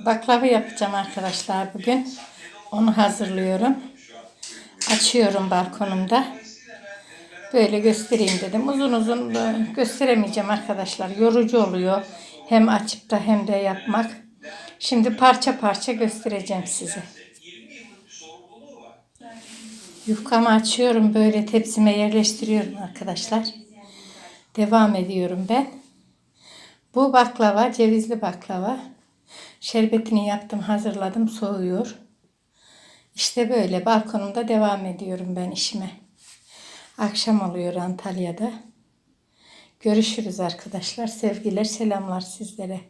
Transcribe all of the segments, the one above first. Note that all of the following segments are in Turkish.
Baklava yapacağım arkadaşlar bugün. Onu hazırlıyorum. Açıyorum balkonumda. Böyle göstereyim dedim. Uzun uzun gösteremeyeceğim arkadaşlar. Yorucu oluyor. Hem açıp da hem de yapmak. Şimdi parça parça göstereceğim size. Yufkamı açıyorum. Böyle tepsime yerleştiriyorum arkadaşlar. Devam ediyorum ben. Bu baklava, cevizli baklava. Şerbetini yaptım, hazırladım, soğuyor. İşte böyle balkonumda devam ediyorum ben işime. Akşam oluyor Antalya'da. Görüşürüz arkadaşlar. Sevgiler, selamlar sizlere.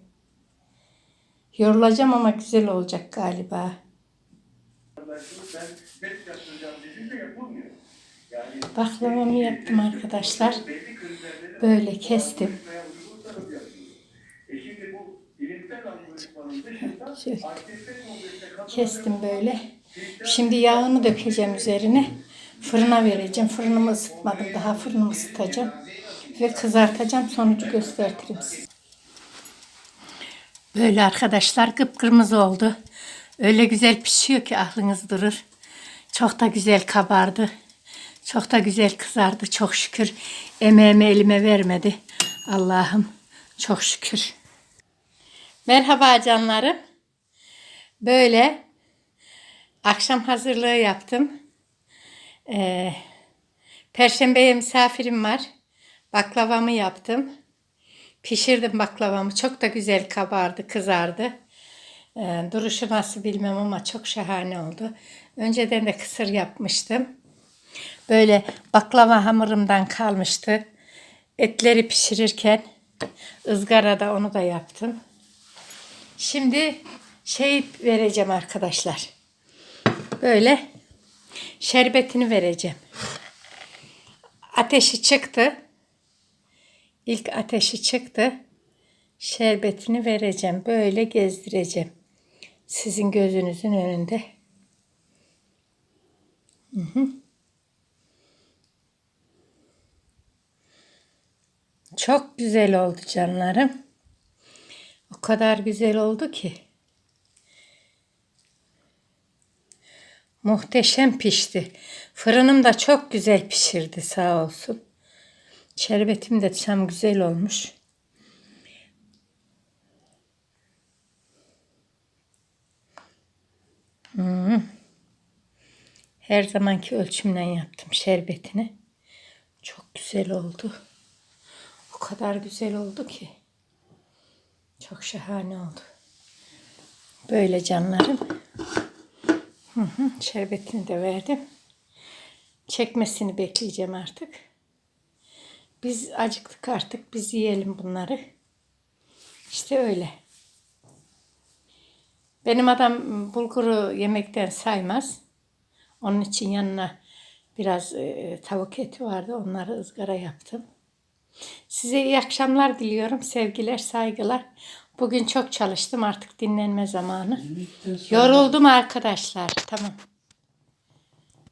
Yorulacağım ama güzel olacak galiba. Baklavamı yaptım arkadaşlar. Böyle kestim. Kestim böyle. Şimdi yağını dökeceğim üzerine. Fırına vereceğim. Fırınımı ısıtmadım. Daha fırınımı ısıtacağım. Ve kızartacağım. Sonucu göstertirim size. Böyle arkadaşlar kıpkırmızı oldu. Öyle güzel pişiyor ki aklınız durur. Çok da güzel kabardı. Çok da güzel kızardı çok şükür. Emeğimi elime vermedi. Allah'ım çok şükür. Merhaba canlarım. Böyle akşam hazırlığı yaptım. Ee, Perşembeye misafirim var. Baklavamı yaptım. Pişirdim baklavamı. Çok da güzel kabardı, kızardı. Ee, duruşu nasıl bilmem ama çok şahane oldu. Önceden de kısır yapmıştım. Böyle baklava hamurumdan kalmıştı. Etleri pişirirken ızgarada onu da yaptım. Şimdi şey vereceğim arkadaşlar. Böyle şerbetini vereceğim. Ateşi çıktı. İlk ateşi çıktı. Şerbetini vereceğim. Böyle gezdireceğim. Sizin gözünüzün önünde. Hı hı. Çok güzel oldu canlarım. O kadar güzel oldu ki. Muhteşem pişti. Fırınım da çok güzel pişirdi sağ olsun. Şerbetim de tam güzel olmuş. Hmm. Her zamanki ölçümden yaptım şerbetini. Çok güzel oldu. O kadar güzel oldu ki. Çok şahane oldu. Böyle canlarım. Hı hı, şerbetini de verdim. Çekmesini bekleyeceğim artık. Biz acıktık artık. Biz yiyelim bunları. İşte öyle. Benim adam bulguru yemekten saymaz. Onun için yanına biraz e, tavuk eti vardı. Onları ızgara yaptım. Size iyi akşamlar diliyorum. Sevgiler, saygılar. Bugün çok çalıştım. Artık dinlenme zamanı. Yoruldum arkadaşlar. Tamam.